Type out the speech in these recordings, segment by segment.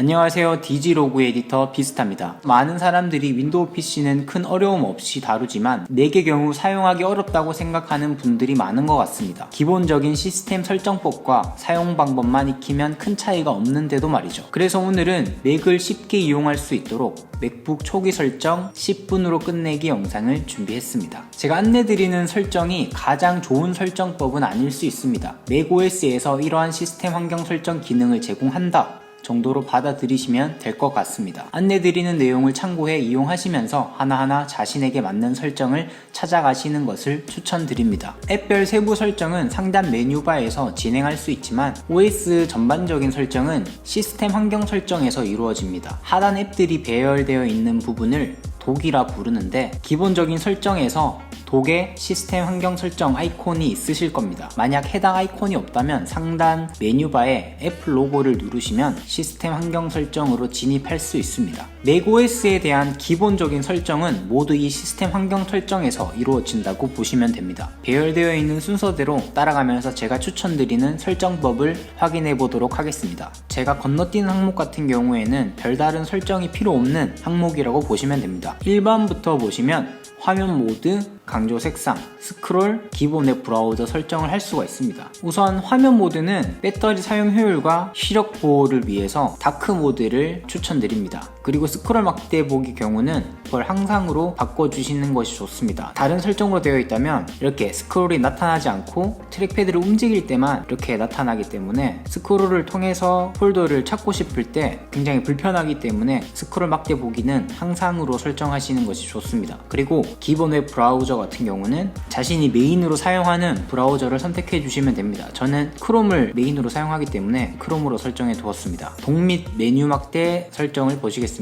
안녕하세요. 디지로그 에디터 비스타입니다. 많은 사람들이 윈도우 PC는 큰 어려움 없이 다루지만 내게 경우 사용하기 어렵다고 생각하는 분들이 많은 것 같습니다. 기본적인 시스템 설정법과 사용 방법만 익히면 큰 차이가 없는데도 말이죠. 그래서 오늘은 맥을 쉽게 이용할 수 있도록 맥북 초기 설정 10분으로 끝내기 영상을 준비했습니다. 제가 안내드리는 설정이 가장 좋은 설정법은 아닐 수 있습니다. 맥OS에서 이러한 시스템 환경 설정 기능을 제공한다. 정도로 받아들이시면 될 것 같습니다. 안내드리는 내용을 참고해 이용하시면서 하나하나 자신에게 맞는 설정을 찾아가시는 것을 추천드립니다. 앱별 세부 설정은 상단 메뉴바에서 진행할 수 있지만 OS 전반적인 설정은 시스템 환경 설정에서 이루어집니다. 하단 앱들이 배열되어 있는 부분을 독이라 부르는데 기본적인 설정에서 독의 시스템 환경 설정 아이콘이 있으실 겁니다. 만약 해당 아이콘이 없다면 상단 메뉴바에 애플 로고를 누르시면 시스템 환경 설정으로 진입할 수 있습니다. 맥OS에 대한 기본적인 설정은 모두 이 시스템 환경 설정에서 이루어진다고 보시면 됩니다. 배열되어 있는 순서대로 따라가면서 제가 추천드리는 설정법을 확인해 보도록 하겠습니다. 제가 건너뛰는 항목 같은 경우에는 별다른 설정이 필요 없는 항목이라고 보시면 됩니다. 1번부터 보시면 화면 모드, 강조 색상, 스크롤, 기본 앱 브라우저 설정을 할 수가 있습니다. 우선 화면 모드는 배터리 사용 효율과 시력 보호를 위해서 다크 모드를 추천드립니다. 그리고 스크롤 막대 보기 경우는 그걸 항상으로 바꿔주시는 것이 좋습니다. 다른 설정으로 되어 있다면 이렇게 스크롤이 나타나지 않고 트랙패드를 움직일 때만 이렇게 나타나기 때문에 스크롤을 통해서 폴더를 찾고 싶을 때 굉장히 불편하기 때문에 스크롤 막대 보기는 항상으로 설정하시는 것이 좋습니다. 그리고 기본 웹 브라우저 같은 경우는 자신이 메인으로 사용하는 브라우저를 선택해 주시면 됩니다. 저는 크롬을 메인으로 사용하기 때문에 크롬으로 설정해 두었습니다. 독및 메뉴 막대 설정을 보시겠습니다.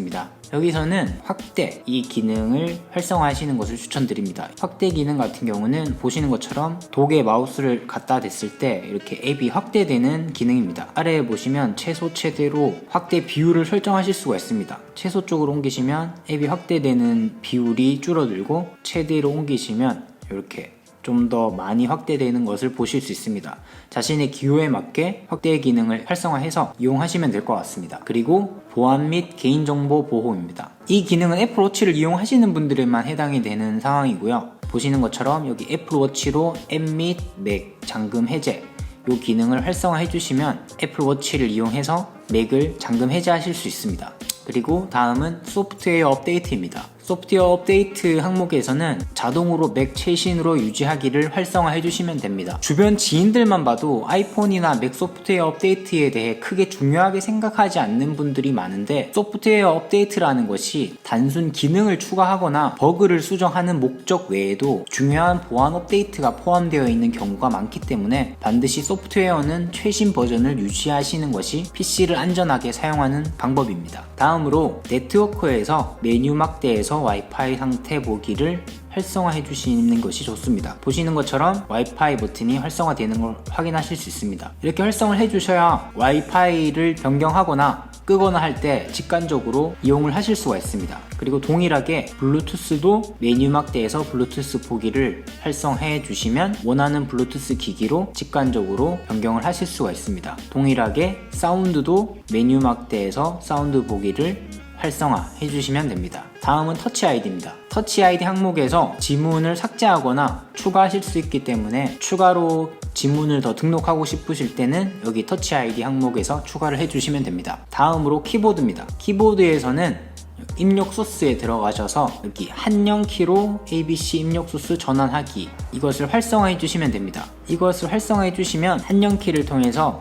여기서는 확대 이 기능을 활성화하시는 것을 추천드립니다. 확대 기능 같은 경우는 보시는 것처럼 독에 마우스를 갖다 댔을 때 이렇게 앱이 확대되는 기능입니다. 아래에 보시면 최소 최대로 확대 비율을 설정하실 수가 있습니다. 최소 쪽으로 옮기시면 앱이 확대되는 비율이 줄어들고 최대로 옮기시면 이렇게 좀 더 많이 확대되는 것을 보실 수 있습니다. 자신의 기호에 맞게 확대 기능을 활성화해서 이용하시면 될 것 같습니다. 그리고 보안 및 개인정보 보호입니다. 이 기능은 애플워치를 이용하시는 분들에만 해당이 되는 상황이고요. 보시는 것처럼 여기 애플워치로 앱 및 맥 잠금 해제 이 기능을 활성화해 주시면 애플워치를 이용해서 맥을 잠금 해제하실 수 있습니다. 그리고 다음은 소프트웨어 업데이트입니다. 소프트웨어 업데이트 항목에서는 자동으로 맥 최신으로 유지하기를 활성화해 주시면 됩니다. 주변 지인들만 봐도 아이폰이나 맥 소프트웨어 업데이트에 대해 크게 중요하게 생각하지 않는 분들이 많은데 소프트웨어 업데이트라는 것이 단순 기능을 추가하거나 버그를 수정하는 목적 외에도 중요한 보안 업데이트가 포함되어 있는 경우가 많기 때문에 반드시 소프트웨어는 최신 버전을 유지하시는 것이 PC를 안전하게 사용하는 방법입니다. 다음으로 네트워크에서 메뉴 막대에서 와이파이 상태 보기를 활성화해 주시는 것이 좋습니다. 보시는 것처럼 와이파이 버튼이 활성화되는 걸 확인하실 수 있습니다. 이렇게 활성을 해 주셔야 와이파이를 변경하거나 끄거나 할 때 직관적으로 이용을 하실 수가 있습니다. 그리고 동일하게 블루투스도 메뉴 막대에서 블루투스 보기를 활성해 주시면 원하는 블루투스 기기로 직관적으로 변경을 하실 수가 있습니다. 동일하게 사운드도 메뉴 막대에서 사운드 보기를 활성화 해 주시면 됩니다. 다음은 터치 아이디입니다. 터치 아이디 항목에서 지문을 삭제하거나 추가하실 수 있기 때문에 추가로 지문을 더 등록하고 싶으실 때는 여기 터치 아이디 항목에서 추가를 해 주시면 됩니다. 다음으로 키보드입니다. 키보드에서는 입력 소스에 들어가셔서 여기 한영 키로 ABC 입력 소스 전환하기 이것을 활성화해 주시면 됩니다. 이것을 활성화해 주시면 한영 키를 통해서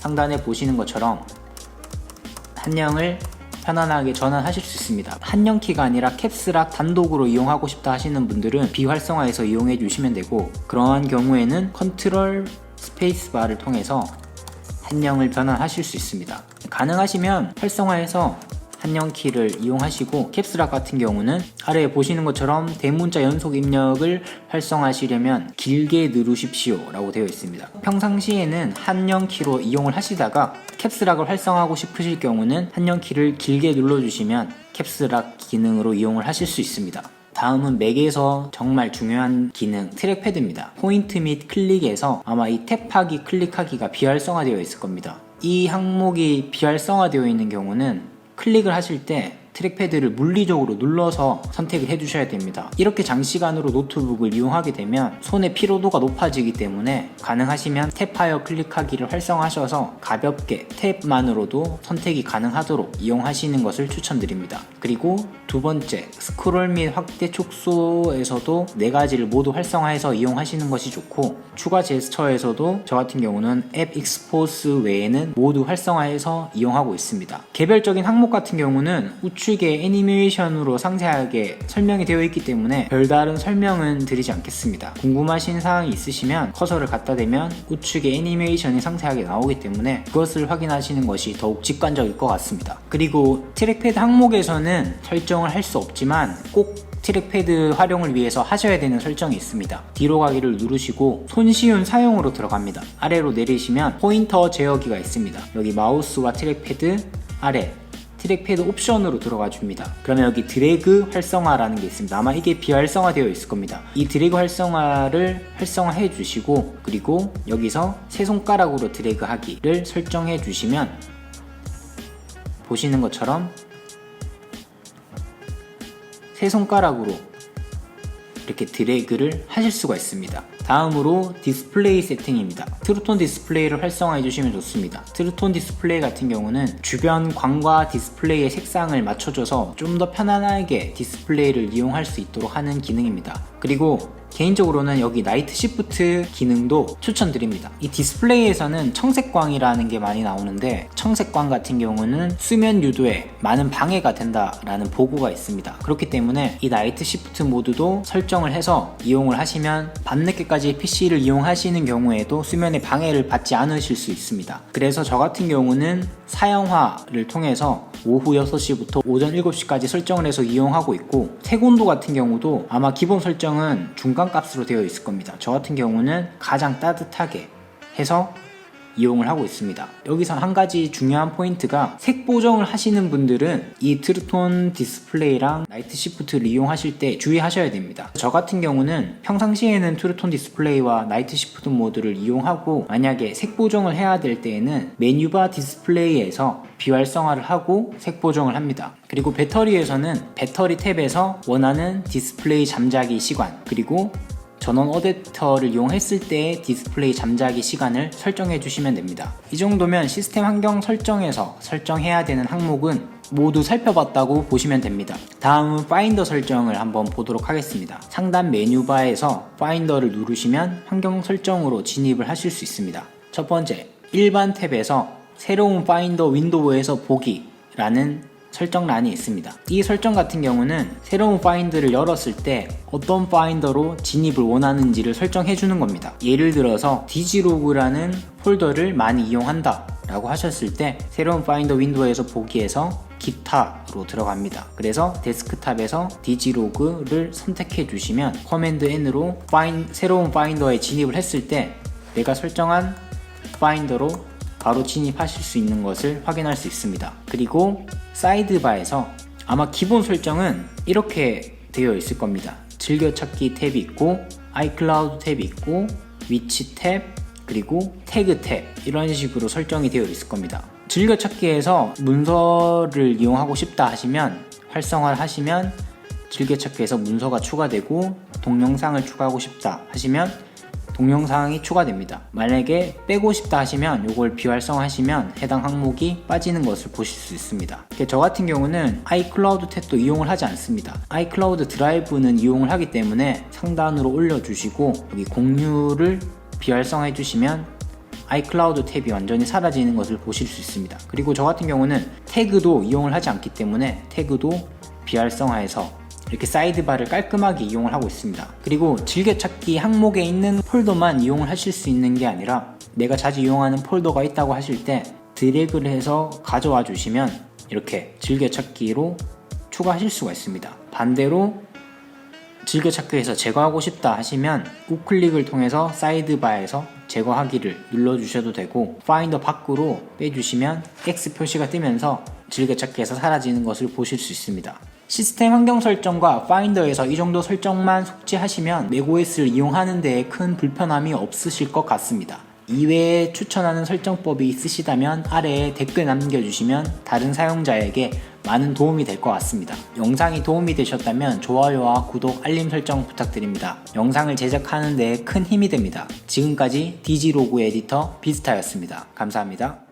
상단에 보시는 것처럼 한영을 편안하게 전환하실 수 있습니다. 한영 키가 아니라 캡스락 단독으로 이용하고 싶다 하시는 분들은 비활성화해서 이용해 주시면 되고 그러한 경우에는 컨트롤 스페이스 바를 통해서 한영을 변환하실 수 있습니다. 가능하시면 활성화해서 한영 키를 이용하시고 캡스락 같은 경우는 아래에 보시는 것처럼 대문자 연속 입력을 활성화하시려면 길게 누르십시오 라고 되어 있습니다. 평상시에는 한영 키로 이용을 하시다가 캡스락을 활성화하고 싶으실 경우는 한영 키를 길게 눌러주시면 캡스락 기능으로 이용을 하실 수 있습니다. 다음은 맥에서 정말 중요한 기능 트랙패드입니다. 포인트 및 클릭에서 아마 이 탭하기 클릭하기가 비활성화되어 있을 겁니다. 이 항목이 비활성화되어 있는 경우는 클릭을 하실 때 트랙패드를 물리적으로 눌러서 선택을 해주셔야 됩니다. 이렇게 장시간으로 노트북을 이용하게 되면 손의 피로도가 높아지기 때문에 가능하시면 탭하여 클릭하기를 활성화하셔서 가볍게 탭만으로도 선택이 가능하도록 이용하시는 것을 추천드립니다. 그리고 두 번째, 스크롤 및 확대 축소에서도 네 가지를 모두 활성화해서 이용하시는 것이 좋고 추가 제스처에서도 저 같은 경우는 앱 익스포스 외에는 모두 활성화해서 이용하고 있습니다. 개별적인 항목 같은 경우는 우측 에 애니메이션으로 상세하게 설명이 되어 있기 때문에 별다른 설명은 드리지 않겠습니다. 궁금하신 사항이 있으시면 커서를 갖다 대면 우측에 애니메이션이 상세하게 나오기 때문에 그것을 확인하시는 것이 더욱 직관적일 것 같습니다. 그리고 트랙패드 항목에서는 설정을 할 수 없지만 꼭 트랙패드 활용을 위해서 하셔야 되는 설정이 있습니다. 뒤로 가기를 누르시고 손쉬운 사용으로 들어갑니다. 아래로 내리시면 포인터 제어기가 있습니다. 여기 마우스와 트랙패드 아래 트랙패드 옵션으로 들어가 줍니다. 그러면 여기 드래그 활성화라는 게 있습니다. 아마 이게 비활성화되어 있을 겁니다. 이 드래그 활성화를 활성화해 주시고 그리고 여기서 세 손가락으로 드래그 하기를 설정해 주시면 보시는 것처럼 세 손가락으로 이렇게 드래그를 하실 수가 있습니다. 다음으로 디스플레이 세팅입니다. 트루톤 디스플레이를 활성화해 주시면 좋습니다. 트루톤 디스플레이 같은 경우는 주변 광과 디스플레이의 색상을 맞춰줘서 좀 더 편안하게 디스플레이를 이용할 수 있도록 하는 기능입니다. 그리고 개인적으로는 여기 나이트 시프트 기능도 추천드립니다. 이 디스플레이에서는 청색광이라는 게 많이 나오는데 청색광 같은 경우는 수면 유도에 많은 방해가 된다라는 보고가 있습니다. 그렇기 때문에 이 나이트 시프트 모드도 설정을 해서 이용을 하시면 밤늦게까지 PC를 이용하시는 경우에도 수면에 방해를 받지 않으실 수 있습니다. 그래서 저 같은 경우는 사형화를 통해서 오후 6시부터 오전 7시까지 설정을 해서 이용하고 있고 색온도 같은 경우도 아마 기본 설정은 중간 값으로 되어 있을 겁니다. 저 같은 경우는 가장 따뜻하게 해서 이용을 하고 있습니다. 여기서 한 가지 중요한 포인트가 색 보정을 하시는 분들은 이 트루톤 디스플레이랑 나이트 시프트를 이용하실 때 주의하셔야 됩니다. 저 같은 경우는 평상시에는 트루톤 디스플레이와 나이트 시프트 모드를 이용하고 만약에 색 보정을 해야 될 때에는 메뉴바 디스플레이에서 비활성화를 하고 색 보정을 합니다. 그리고 배터리에서는 배터리 탭에서 원하는 디스플레이 잠자기 시간 그리고 전원 어댑터를 이용했을 때 디스플레이 잠자기 시간을 설정해 주시면 됩니다. 이 정도면 시스템 환경 설정에서 설정해야 되는 항목은 모두 살펴봤다고 보시면 됩니다. 다음은 파인더 설정을 한번 보도록 하겠습니다. 상단 메뉴바에서 파인더를 누르시면 환경 설정으로 진입을 하실 수 있습니다. 첫 번째, 일반 탭에서 새로운 파인더 윈도우에서 보기 라는 설정란이 있습니다. 이 설정 같은 경우는 새로운 파인더를 열었을 때 어떤 파인더로 진입을 원하는지를 설정해 주는 겁니다. 예를 들어서 디지로그라는 폴더를 많이 이용한다 라고 하셨을 때 새로운 파인더 윈도우에서 보기에서 기타로 들어갑니다. 그래서 데스크탑에서 디지로그를 선택해 주시면 커맨드 N으로 파인, 새로운 파인더에 진입을 했을 때 내가 설정한 파인더로 바로 진입하실 수 있는 것을 확인할 수 있습니다. 그리고 사이드바에서 아마 기본 설정은 이렇게 되어 있을 겁니다. 즐겨찾기 탭이 있고 아이클라우드 탭이 있고 위치 탭 그리고 태그 탭 이런 식으로 설정이 되어 있을 겁니다. 즐겨찾기에서 문서를 이용하고 싶다 하시면 활성화를 하시면 즐겨찾기에서 문서가 추가되고 동영상을 추가하고 싶다 하시면 동영상이 추가됩니다. 만약에 빼고 싶다 하시면 이걸 비활성화하시면 해당 항목이 빠지는 것을 보실 수 있습니다. 저 같은 경우는 아이클라우드 탭도 이용을 하지 않습니다. 아이클라우드 드라이브는 이용을 하기 때문에 상단으로 올려주시고 여기 공유를 비활성화해 주시면 아이클라우드 탭이 완전히 사라지는 것을 보실 수 있습니다. 그리고 저 같은 경우는 태그도 이용을 하지 않기 때문에 태그도 비활성화해서 이렇게 사이드바를 깔끔하게 이용을 하고 있습니다. 그리고 즐겨찾기 항목에 있는 폴더만 이용을 하실 수 있는 게 아니라 내가 자주 이용하는 폴더가 있다고 하실 때 드래그를 해서 가져와 주시면 이렇게 즐겨찾기로 추가하실 수가 있습니다. 반대로 즐겨찾기에서 제거하고 싶다 하시면 우클릭을 통해서 사이드바에서 제거하기를 눌러주셔도 되고 파인더 밖으로 빼주시면 X 표시가 뜨면서 즐겨찾기에서 사라지는 것을 보실 수 있습니다. 시스템 환경 설정과 파인더에서 이 정도 설정만 숙지하시면 맥OS를 이용하는 데에 큰 불편함이 없으실 것 같습니다. 이외에 추천하는 설정법이 있으시다면 아래에 댓글 남겨주시면 다른 사용자에게 많은 도움이 될 것 같습니다. 영상이 도움이 되셨다면 좋아요와 구독, 알림 설정 부탁드립니다. 영상을 제작하는 데큰 힘이 됩니다. 지금까지 디지로그 에디터 비스타였습니다. 감사합니다.